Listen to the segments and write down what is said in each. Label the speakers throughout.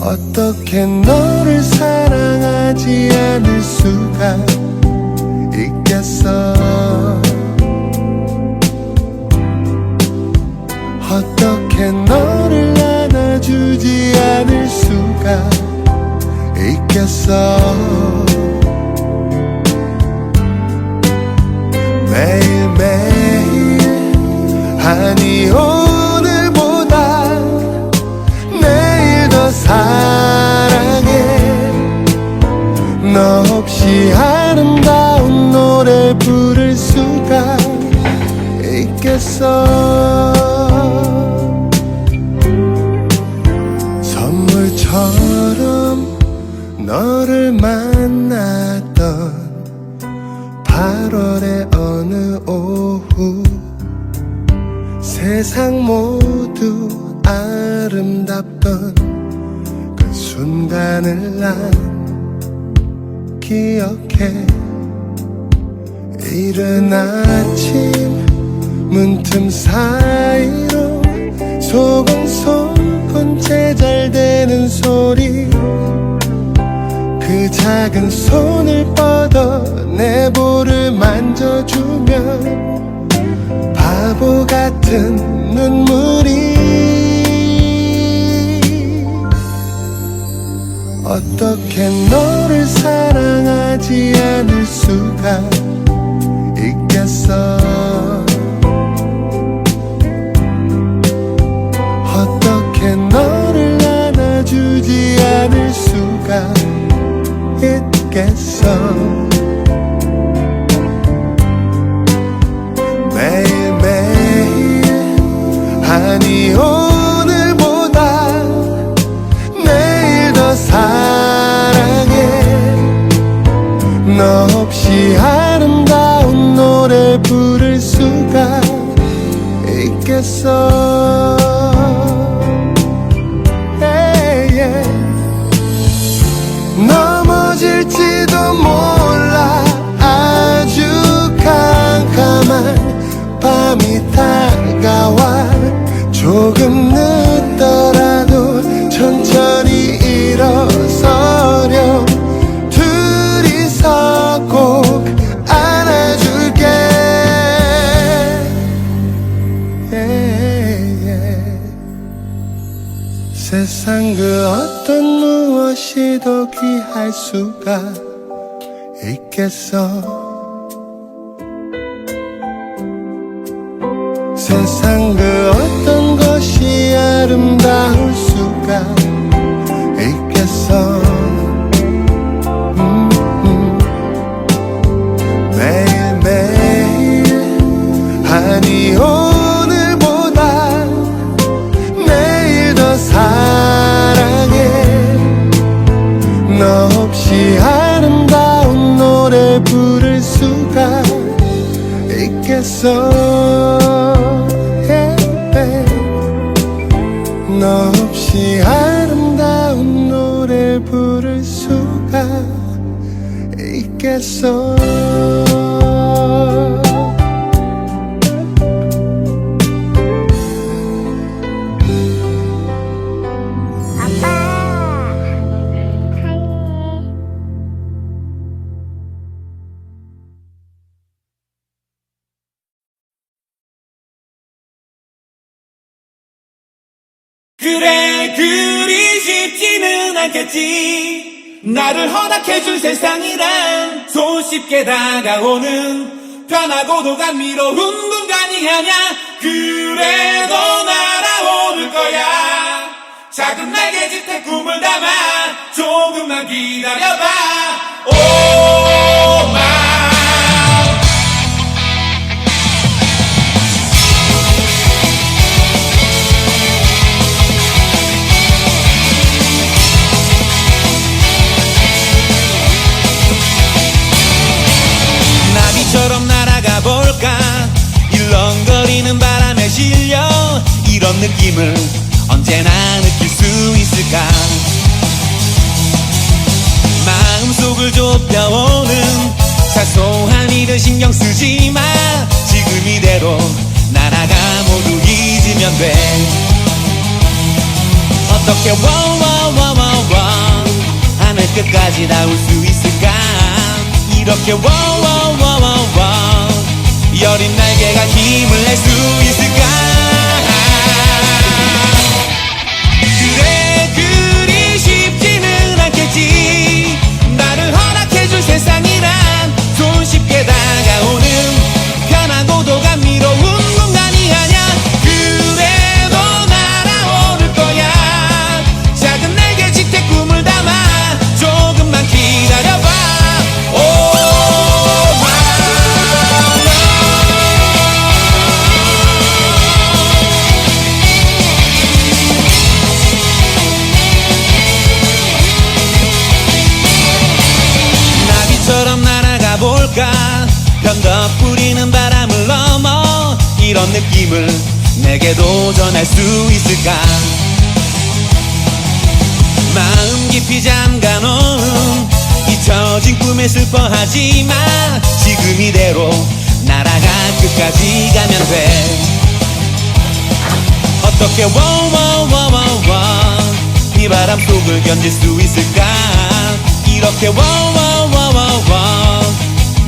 Speaker 1: 어떻게 너를 사랑하지 않을 수가 있겠어? 어떻게 너 있겠어 매일매일 아니 오늘보다 내일 더 사랑해. 너 없이 아름다운 노래 부를 수가 있겠어 세상 모두 아름답던 그 순간을 난 기억해. 이른 아침 문틈 사이로 소근소근 제잘 되는 소리 그 작은 손을 뻗어 내 볼을 만져주면 바보 같은 눈물이 어떻게 너를 사랑하지 않을 수가 있겠어 너 없이 아름다운 노래 부를 수가 있겠어 세상 그 어떤 무엇이 더 귀할 수가 있겠어. 세상 그 너 없이 아름다운 노래 부를 수가 있겠어 yeah. 너 없이 아름다운 노래 부를 수가 있겠어
Speaker 2: 그래 그리 쉽지는 않겠지. 나를 허락해준 세상이란 손쉽게 다가오는 편하고도 감미로운 공간이 아냐 그래 너 날아오를 거야. 작은 날개짓에 꿈을 담아 조금만 기다려봐. 오마 이런 느낌을 언제나 느낄 수 있을까? 마음속을 좁혀오는 사소한 일을 신경 쓰지 마. 지금 이대로 날아가 모두 잊으면 돼. 어떻게 워워워워워 하늘 끝까지 닿을 수 있을까? 이렇게 워워워워워 여린 날개가 힘을 낼수 있 부리는 바람을 넘어 이런 느낌을 내게 도 전할 수 있을까? 마음 깊이 잠가놓은 잊혀진 꿈에 슬퍼하지 마. 지금 이대로 날아가 끝까지 가면 돼. 어떻게 워워워워워 이 바람 속을 견딜 수 있을까? 이렇게 워워워워워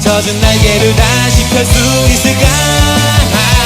Speaker 2: 젖은 날개를 다시 펼 수 있을까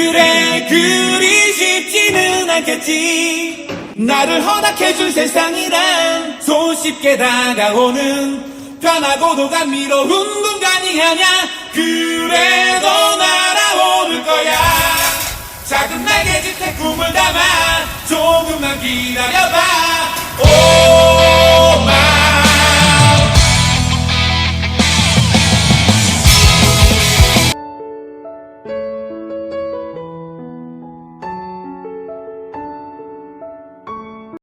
Speaker 2: 그래 그리 쉽지는 않겠지. 나를 허락해준 세상이란 손쉽게 다가오는 편하고도 감미로운 공간이 아냐 그래도 날아오를 거야. 작은 날개 짙에 꿈을 담아 조금만 기다려봐